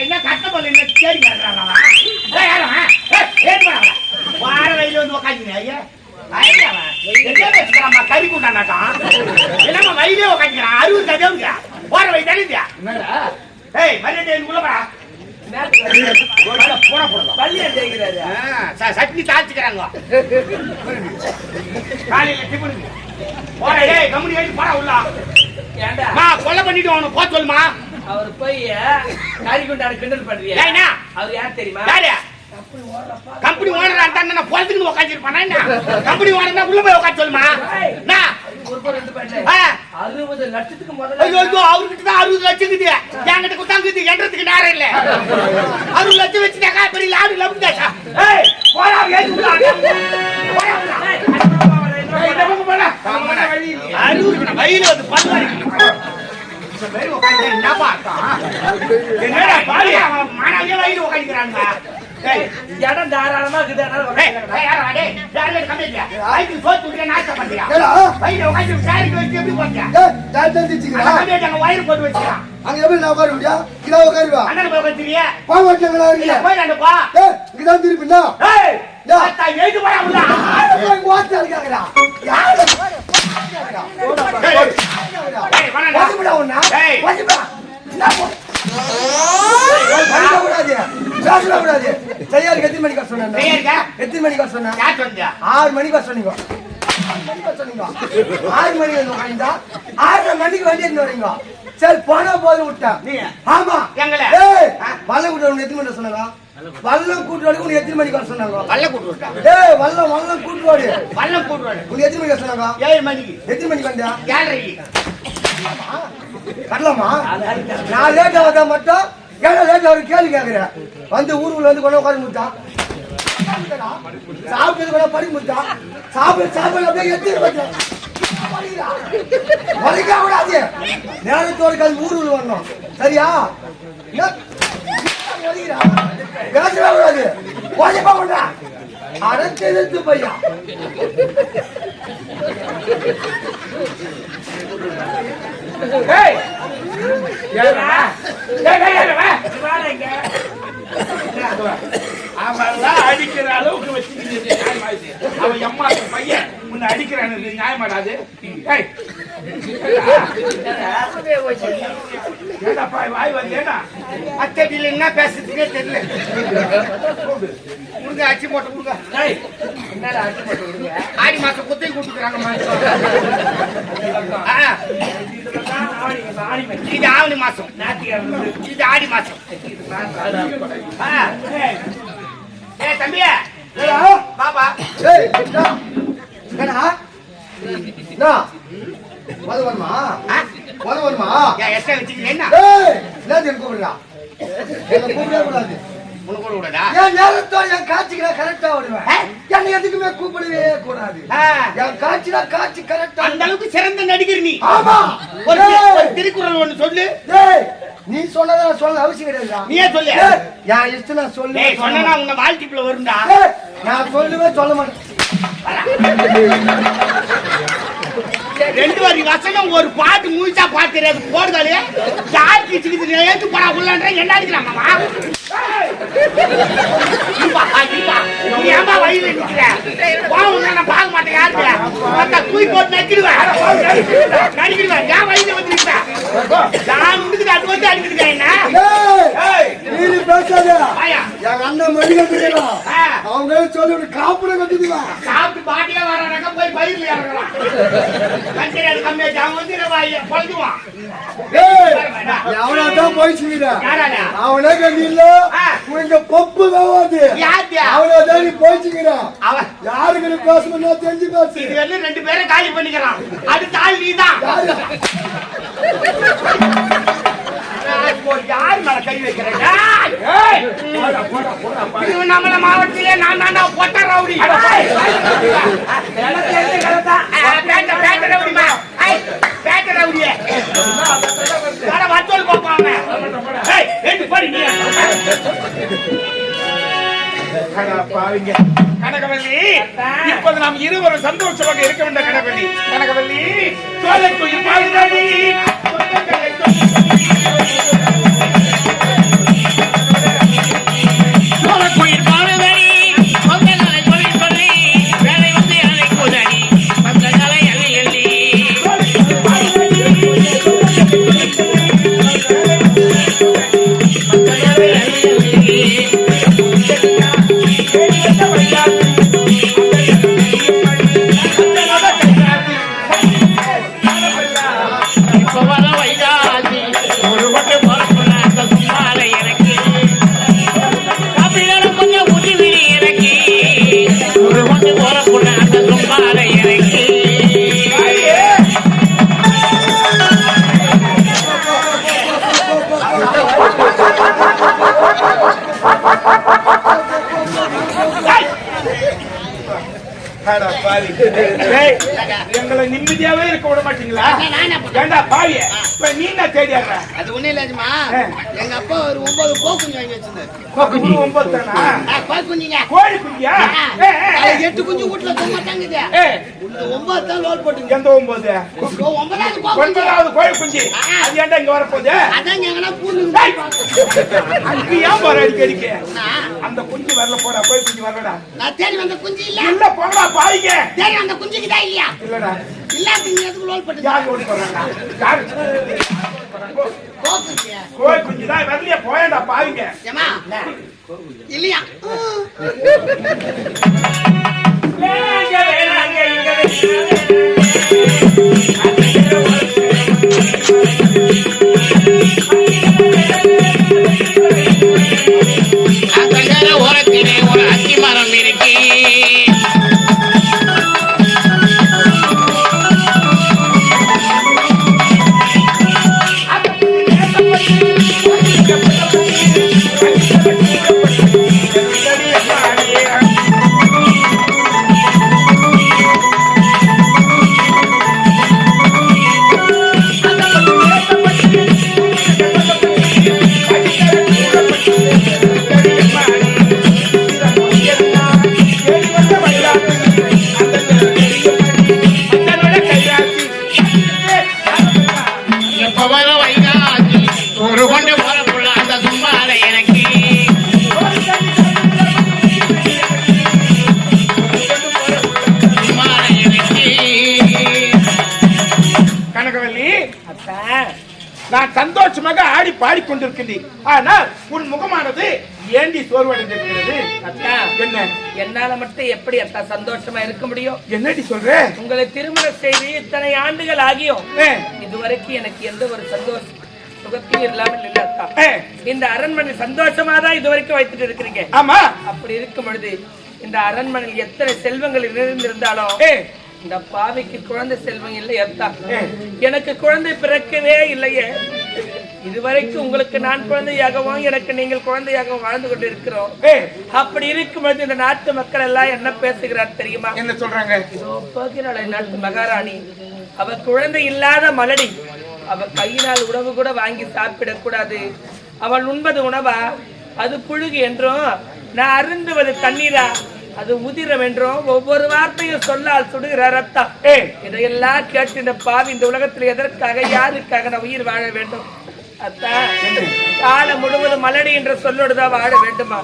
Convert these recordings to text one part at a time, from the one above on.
என்ன கட்ட போல என்ன தேடி கட்டுறாங்க அவன். ஏய், யாரு அவன்? ஏய், ஏறி போடா அவன். வார வயல வந்து உக்காந்துக்கிறேன் ஐயா. கறி குண்டானாட்டம். என்னம்மா வயலே உக்காந்துக்கிறான்? அறுபது தடவை போற வயது தெரியுதா ஏய் மரியாதை உள்ள போடா. போடா, போடா. போடா பள்ளியை ஜெயிக்கிறாரு ஆ, ச- சட்னி தாளிச்சுக்கிறாங்க. காலையில டிஃபனுக்கு போடா டேய் கம்பெனி போடா உள்ள. மா கொலை பண்ணிட்டு அவனை போ சொல்லுமா. அவர் போய் கறி கொண்டாடு கிண்டல் பண்றியா. ஏய்னா அவர் யார் தெரியுமா? யாரு? கம்பெனி ஓனர் அந்த பொழுதுக்கு உட்காந்துருப்பானா என்ன? கம்பெனி ஓனர் உள்ள போய் உட்காந்து சொல்லுமா? என்ன? அறுபது லட்சத்துக்கு முதல்ல அவர்கிட்ட தான் அறுபது லட்சம் இருக்குது. என்கிட்ட குத்தாங்குது என்றதுக்கு நேரம் இல்ல. அறுபது லட்சம் வச்சுட்டாக்கா பெரிய லாடு லபுதாச்சா ஏய் போடா உட்காந்துக்கிறானுங்க. ஏய், இடம் தாராளமா வயிறை வயிறு போட்டு வச்சுக்கிறான். அங்க எப்படி நான் உட்கார முடியா? இங்கதான் உட்காருவா. போய் இருக்கீங்க? போய் அங்க போ. இங்கதான் திருப்பினா? யாரு? போய் அடிக்காங்கடா? யாரு எத்தனை மணிக்கு இருக்கா? எத்தனை மணிக்கு சொன்னீங்க? ஆறு மணிக்கு சொன்னீங்க. ஆறு மணிக்கு வந்து உட்காந்தா ஆறரை மணிக்கு வண்டி எடுத்து வரீங்க. சரி போனா போது விட்டேன்? ஆமா. எங்கள? கூட்டு உனக்கு எத்தனை மணி சொன்னாங்க? வல்லம் கூட்டு உனக்கு எத்தனை மணிக்கு வர சொன்னாங்க? வல்ல கூட்டு விட்டா. ஏய் வல்லம் வல்லம் கூட்டு வாடு வல்லம் கூட்டு வாடு. உனக்கு எத்தனை மணிக்கு வர சொன்னாங்க? ஏழு மணிக்கு. எத்தனை மணிக்கு வந்தா ஏழரைக்கு. வரலாமா நான் லேட்டா வந்தா மட்டும் ஏன்னா லேட்டா ஒரு கேள்வி கேட்கிறேன் வந்து ஊருக்குள்ள வந்து கொண்டு உட்காந்து முட்டா சாப்பிட்டு கூட படி முட்டா சாப்பிட சாப்பிட அப்படியே எத்தி வச்சேன் வலிக்க கூடாது நேரத்தோட ஊருக்குள்ள வரணும். சரியா? என்ன? பையா அடிக்கிற அளவுக்கு வச்சுக்கிட்டு அவன் எம்மா பையன் உன்னை அடிக்கிறானு இது நியாயமாடாது ஏய், ஏண்டாப்பா, வாய் வந்து ஏண்டா? அத்தடியில என்ன பேசுறதுக்கே தெரியல. கொடுங்க அச்சி போட்டு கொடுங்க. என்னடா அடி போட்டு விடுங்க? ஆடி மாசம் குத்தை மணி. இது ஆவணி மாசம். இது ஆடி மாசம்? என்னடா? என்ன? மது வருமா? ஏன் எக்ஸ்ட்ரா என்ன எனக்கு கூப்பிடுறா? என்னை கூப்பிடவே கூடாது. என் நேரத்தோ என் காட்சிக்கு. ஆ? என்னை எதுக்குமே கூப்பிடவே கூடாது. என் காட்சினா காட்சி ஆ அந்த அளவுக்கு சிறந்த நடிகர் நீ ஆமா. ஒரு திருக்குறள் ஒண்ணு சொல்லு நீ சொன்னதை நான் சொல்ல அவசியம் கிடையாதுடா. நீயே சொல்லு. ஏய், என் இஷ்டம் நான் சொல்ல சொன்னா. உன்னை வாழ்க்கைக்குள்ள வரும்டா நான் சொல்லுவேன் சொல்ல மாட்டேன் ரெண்டு வரி வசனம் ஒரு பாட்டு முடிச்சா பாட்டு தெரியாது போடுதாலே யார் கிச்சுக்குது ஏத்து போடா உள்ளன்ற என்ன அடிக்கிறான் மாமா ஏய்! இப்பா, ஏம்மா நிக்கிற? வா, உன்னை நான் பார்க்க மாட்டேன் யாருக்கு? தூக்கி போட்டு நக்கிடுவேன். நறுக்கிடுவேன். ஏன் வழியில வந்து நிக்கிற? நான் முண்டுக்குது, அது வந்து பேசாத. அண்ணன் ஆ, அவங்க சொல்லி ஒரு காப்புட கட்டுக்குவேன் சாப்பிட்டு பாட்டியா வர்றானாக்கா போய் பயிர்ல இறங்கலாம். கஞ்சி அது கம்மியாச்சு, அவன் வந்து பொழுதுவான். எவனாதான் போயிச்சுக்கிற யாரால? அவனே கண்டில்ல ஆ. உங்க பப்பு நீ யாருக்கு நீ பேசணும் தெரிஞ்சு பேசு வந்து ரெண்டு பேரும் காலி பண்ணிக்கலாம் அடுத்த ஆள் யாரு? இப்போ யார் மேல கை வைக்கிறேன். திருவண்ணாமலை மாவட்டத்திலே நான் தாண்டா பொட்ட ரவுடி. தான். பேட்ட ரவுடியே. வத்தோல் பாப்பா பாருங்க கனகவல்லி இப்போது நாம் இருவரும் சந்தோஷமாக இருக்க வேண்டிய கனகவல்லி. கனகவல்லி சோழன் கோயில் பாவி. எங்களை நிம்மதியாவே இருக்க விட மாட்டீங்களா? ஏண்டா பாவிய இப்ப நீ என்ன தேடி வர்ற? அது ஒண்ணும் இல்லையாச்சுமா ஆ. எங்க அப்பா ஒரு ஒன்பது போக்குஞ்சு வாங்கி வச்சிருந்தாரு குரு ஒன்பது கோழி குஞ்சுங்க கோழி குஞ்சியா. எட்டு குஞ்சு வீட்டுல தூங்க தாங்குது ஏய், இந்த ஒன்பது தான் லோல் போட்டுங்க எந்த ஒன்பது? ஒன்பதாவது கோழி குஞ்சு. குஞ்சு. அது ஏன்டா இங்க வரப்போகுது? அதான் எங்கன்னா பூண்டு. அதுக்கு ஏன் போற அடிக்கடிக்கு அந்த குஞ்சு வரல போடா கோழி குஞ்சு வரலடா. நான் தேடி வந்த குஞ்சு இல்ல. இல்ல போடா பாவிங்க தேடி வந்த குஞ்சுக்கு தான் இல்லையா? இல்லடா. இல்லாத எதுக்கு லோல் போட்டு யார் ஓடி போறாங்க யாரு? கோழி குஞ்சு தான் வரலையே பாவிங்க ஏமா இல்லையா. நான் சந்தோஷமாக ஆடி பாடிக்கொண்டிருக்கின்றேன் ஆனால் உன் முகமானது ஏண்டி சோர்வடைந்திருக்கிறது. அத்தா, என்ன? என்னால மட்டும் எப்படி அத்தா சந்தோஷமா இருக்க முடியும்? என்னடி சொல்ற? உங்களை திருமணம் செய்து இத்தனை ஆண்டுகள் ஆகியும் இதுவரைக்கும் எனக்கு எந்த ஒரு சந்தோஷம் சுகத்தையும் இல்லாமல் இல்லை அத்தா. இந்த அரண்மனை சந்தோஷமா தான் இது வரைக்கும் வைத்துட்டு இருக்கிறீங்க. ஆமா. அப்படி இருக்கும் பொழுது இந்த அரண்மனையில் எத்தனை செல்வங்கள் நிறைந்திருந்தாலும் ஏ, இந்த பாவிக்கு குழந்தை செல்வம் இல்லை அத்தா. ஏ. எனக்கு குழந்தை பிறக்கவே இல்லையே. இதுவரைக்கும் உங்களுக்கு நான் குழந்தையாகவும் எனக்கு நீங்கள் குழந்தையாகவும் வாழ்ந்து கொண்டு இருக்கிறோம் அப்படி இருக்கும் பொழுது இந்த நாட்டு மக்கள் எல்லாம் என்ன பேசுகிறார் தெரியுமா? என்ன சொல்றாங்க? இதோ போகிறாள் நாட்டு மகாராணி. அவ குழந்தை இல்லாத மலடி. அவ கையினால் உணவு கூட வாங்கி சாப்பிடக் கூடாது அவள் உண்பது உணவா? அது புழுகு என்றும் நான் அருந்துவது தண்ணீரா? அது உதிரம் என்றும் ஒவ்வொரு வார்த்தையும் சொல்லால் சுடுகிற ரத்தம் ஏ, இதையெல்லாம் கேட்டு இந்த பாவி இந்த உலகத்தில் எதற்காக யாருக்காக நான் உயிர் வாழ வேண்டும்? அத்தா காலம் முழுவதும் மலடி என்ற சொல்லோடுதான் வாழ வேண்டுமா?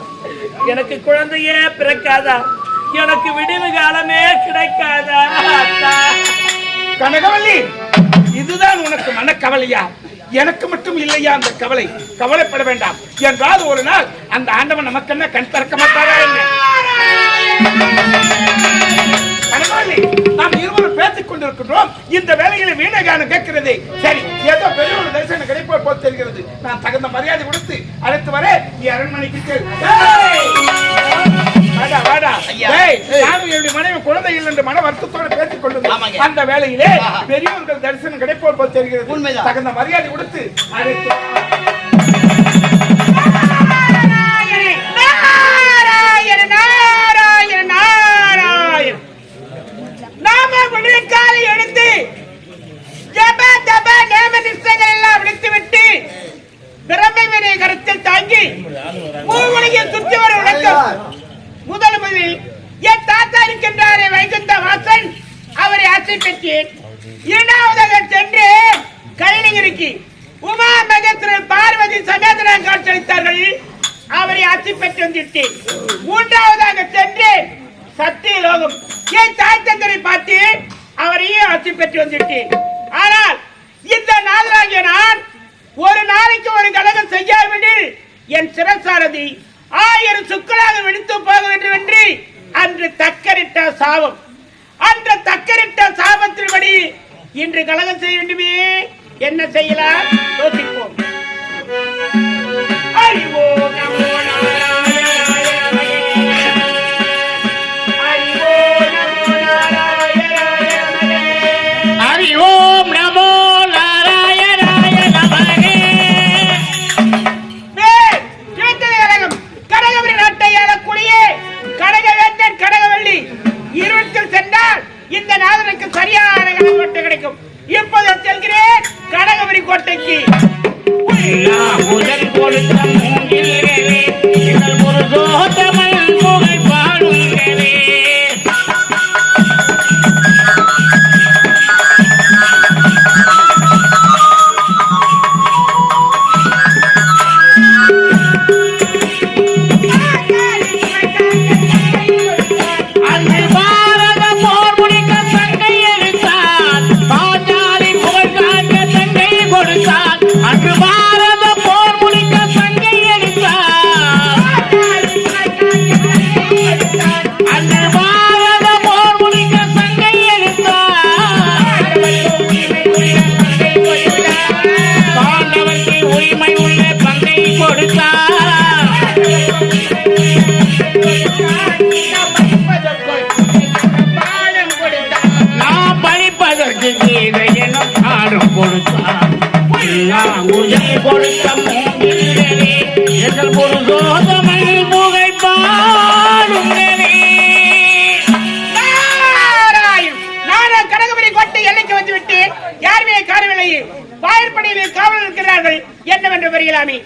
எனக்கு குழந்தையே பிறக்காதா? எனக்கு விடிவு காலமே கிடைக்காதா? அத்தா. கனகவல்லி இதுதான் உனக்கு மனக்கவலையா? எனக்கு மட்டும் இல்லையா அந்த கவலை? கவலைப்பட வேண்டாம். என்றால் ஒரு நாள் அந்த ஆண்டவன் நமக்கு என்ன கண் திறக்க மாட்டாரா என்ன? நாம் இருவரும் பேசிக் கொண்டிருக்கின்றோம். இந்த வேலையில வீணகானம் கேட்கிறது. சரி ஏதோ பெரிய ஒரு தரிசனம் கிடைப்போர் போல் தெரிகிறது. நான் தகுந்த மரியாதை கொடுத்து அடுத்து வர நீ அரண்மனைக்கு செல். மனைவி குழந்தை இல்லை என்று மன வருத்தத்தோட பேசிக். அந்த வேளையிலே ஆஹா. பெரியவர்கள் தரிசனம் கிடைப்போர் போல் தெரிகிறது. தகுந்த மரியாதை கொடுத்து கைலிங்கிரிக்கு உமா மகேஸ்வரன் பார்வதி சமேதனம் காட்சியளித்தார்கள். அவரை அச்சு பெற்று வந்துட்டேன் மூன்றாவதாக சென்று சத்திய லோகம் என் தாய் தந்தரை பார்த்து அவரையும் அச்சு பெற்று வந்துவிட்டேன் ஆனால் இந்த நாளாகிய நான் ஒரு நாளைக்கு ஒரு கழகம் செய்யாவிடில் என் சிறசாரதி ஆயிரம் சுக்கலாக வெடித்து போக வேண்டும் என்று அன்று தக்கரிட்ட சாபம். அன்று தக்கரிட்ட சாபத்தின்படி இன்று கழகம் செய்ய வேண்டுமே? என்ன செய்யலாம்? யோசிப்போம். எங்கள் நான் கனகபுரி கொட்டு எல்லைக்கு வந்துவிட்டேன் யாருமே காணவில்லை வாயிற்படியிலே காவல் இருக்கிறார்கள். என்னவென்று புரியலாமே